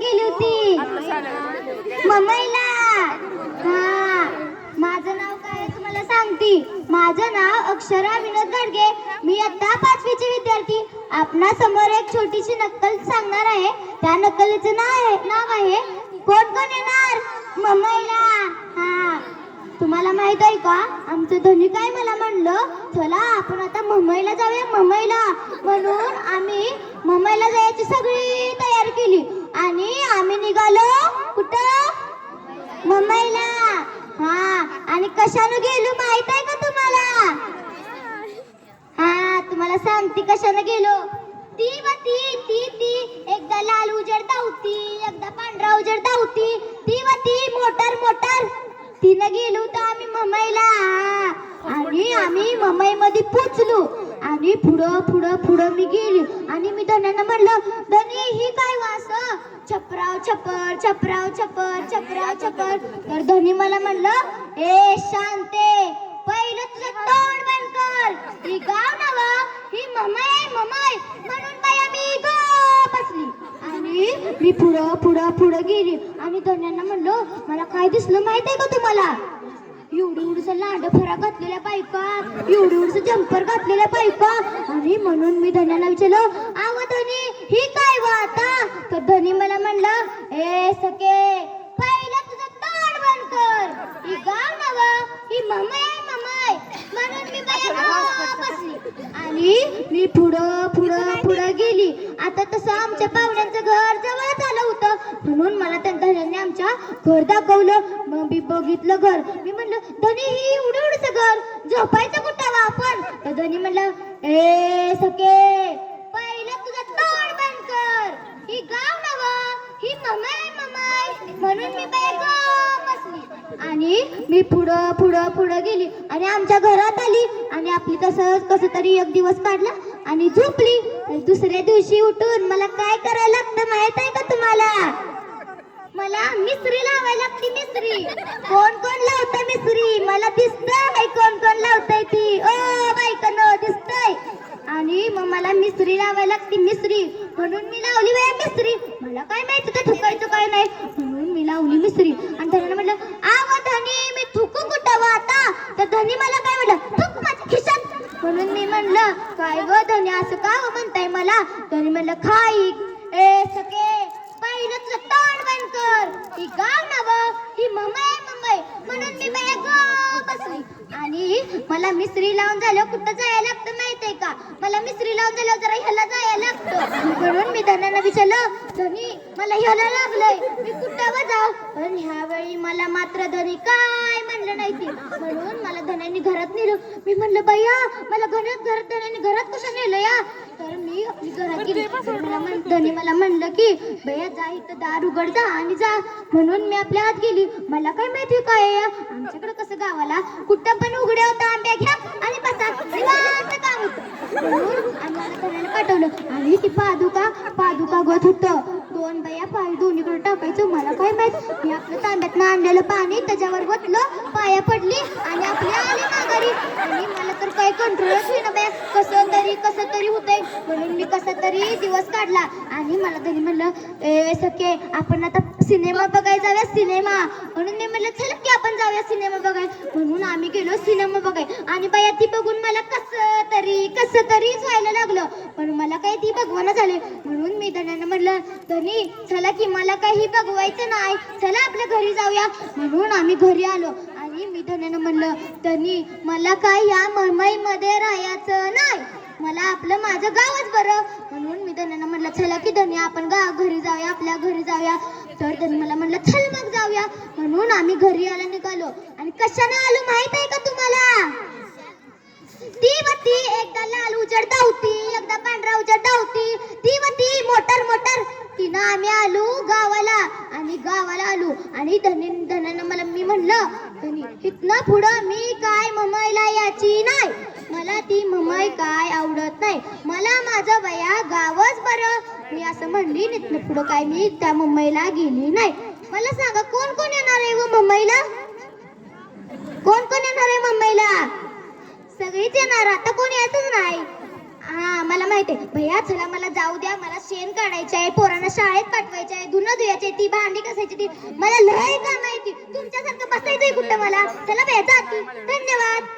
गेली होती. मुंबईला हा. माझं नाव काय आहे तुम्हाला सांगते. माझं नाव अक्षरा विनोद गडगे. मी आता पाचवीची विद्यार्थी. आपणा समोर एक छोटीशी नक्कल सांगणार आहे. त्या नक्कलीचं नाव आहे नाव आहे कोण कोण येणार? मुंबईला हा. तुम्हाला माहीत आहे का? आमचं धनी काय मला म्हणलं? चला आपण आता मुंबईला जाऊया मुंबईला म्हणून आम्ही मुंबईला जायची सगळी तयारी केली आणि आम्ही निघालो कुठं मुंबईला हा आणि कशानं गेलो माहीत आहे का तुम्हाला? हा तुम्हाला सांगते कशानं गेलो. ती व ती ती ती एकदा लाल उजेड धावती एकदा पांढरा उजेड धावती ती व ती मोटर मोटर. तिनं गेलो तर आम्ही ममईला आणि आम्ही ममई मध्ये पोचलो. आणि पुढं पुढं पुढं मी गेली. आणि मी धन्यानं म्हणलं धनी ही काय वास छपराव छपर छपराव छपर छपराव छपर. तर धनी मला म्हणलं ए शांते पहिलं तुझं तोंड बंद कर. ही गाव नव ही ममय ममय. म्हणून बाया मी गप बसली. आणि मी पुढं पुढं पुढं गेली. आणि धन्यांना म्हणलो मला काय दिसलं माहीत आहे का तुम्हाला? एवढी एवढीचं लांड फरा घातलेल्या बायका एवढी एवढीचं जम्पर घातलेल्या बायका. आणि म्हणून मी धन्याला विचारलं आव धनी ही काय वा आता? तर धनी मला म्हणलं ए सके पहिलं तुझं तोंड बंद कर. ही गाव नव ही ममय ममय म्हणून मी बसली आणि मी पुढं पुढं पुढं गेली. आता तसं आमच्या पाहुण्यांचं घर जवळ म्हणून मला त्या धन्याने आमच्या घर दाखवलं. मग मी बघितलं घर. मी म्हणलं धनी ही एवढं एवढंच घर? झोपायचं कुठं आपण? तर धनी म्हणलं ए सके पहिलं तुझं तोंड बंद कर. ही गाव नव ही ममाय ममाय म्हणून मी बाय बसली. आणि मी पुढं पुढं पुढं गेली. आणि आमच्या घरात आली. आणि आपली तसंच कसं तरी एक दिवस काढला. आणि झोपली. दुसऱ्या दिवशी उठून मला काय करायला लागतं माहीत आहे का मिसरी लावायला लागती मिसरी. कोण कोण लावतंय मिसरी? मला दिसतंय कोण कोण लावतंय ती. ओ बायकनो दिसतंय. आणि मग मला मिसरी लावायला लागती मिसरी. म्हणून मी लावली बाय मिसरी. मला काय माहिती का थुकायचं काय नाही. म्हणून मी लावली मिसरी. आणि धनीनं म्हटलं आव धनी मी थुकू कुठं व आता? तर धनी मला काय म्हटलं थुक माझ्या खिशात. म्हणून मी म्हणलं काय ग धनी असं का म्हणताय मला? धनी म्हणलं खाई. ए सके पहिलं तोंड कर ही गाव नव ही मुंबई मुंबई म्हणून मी बाया गप्प बसली. आणि मला मिसरी लावून झालं कुठं जायला लागतं माहितीये का? मला मिसरी लावून झालं जरा ह्याला जायला लागतं. म्हणून मी धनाला विचारलं धनी मला ह्याला लागलंय. मी कुठं जाऊ? पण ह्यावेळी मला मात्र धनी काय म्हणलं नाही ती. म्हणून मला धनाने घरात नेलं. मी म्हणलं बाया मला घरात घरात धनाने घरात कसं नेलं या? तर मी आपली घरात गेली. तर मला म्हण- धनी मला म्हणलं की बया जा इथं दार उघड जा आणि जा. म्हणून मी आपल्या आत गेली. मला काय माहिती काय आमच्याकडे कसं गावाला कुठं पण उघड्या होता आंब्या घ्या आणि बसा निवांत काम होतं म्हणून आम्हाला घराला पाठवलं आणि ती पादुका पादुका गत होतं दोन बाया पाय दोन्हीकडे टाकायचं. मला काय माहीत? मी आपलं तांब्यातनं आणलेलं पाणी त्याच्यावर बसलं पाया पडली आणि आपली आली माघारी. आणि मला तर काही कंट्रोलच होईना बाया कसं तरी कसं तरी होतंय. म्हणून मी कसं तरी दिवस काढला. आणि मला तरी म्हणलं ए सके आपण आता सिनेमा बघायला जाऊया सिनेमा. म्हणून मी म्हणलं चल की आपण जाऊया सिनेमा बघाय म्हणून आम्ही गेलो सिनेमा बघाय आणि बाया ती बघून मला कसं तरी कसं तरीच व्हायला लागलं. पण मला काही ती बघवाना झाले. म्हणून मी धन्यानं म्हणलं धनी चला की मला काही बघवायचं नाही. चला आपल्या घरी जाऊया. म्हणून आम्ही घरी आलो. आणि मी धन्यानं म्हणलं धनी मला काय या मुंबईमध्ये राहायचं नाही. मला आपलं माझं गावच बरं. म्हणून मी धन्यानं म्हणलं चला की धनी आपण गाव घरी जाऊया आपल्या घरी जाऊया. तर धनी मला म्हणलं चल मग जाऊया. म्हणून आम्ही घरी यायला निघालो. आणि कशाने आलो माहीत आहे का तुम्हाला? ती वती एकदा लाल उजड धावती एकदा पांढरा उजड धावती. ती वती मोटर मोटर. तिनं आम्ही आलो गावाला. आणि गावाला आलो. आणि धनी धनानं मला मी म्हणलं धनी इथनं पुढं मी काय ममाईला याची नाही. मला ती ममाई काय आवडत नाही. मला माझं वया गावच बरं. मी असं म्हणली इथनं पुढं काय मी त्या मुंबईला गेली नाही. मला सांगा कोण कोण येणार आहे व मुंबईला कोण कोण येणार आहे मुंबईला सगळीच येणार. आता कोण येतच नाही. हा मला माहिती आहे. भैया चला मला जाऊ द्या. मला शेण काढायचं आहे पोरांना शाळेत पाठवायचं आहे धुणं धुयाचे ती भांडी कसायची ती मला लय काम माहिती तुमच्यासारखं बसायचंय कुठं मला? चला भैया जाते धन्यवाद.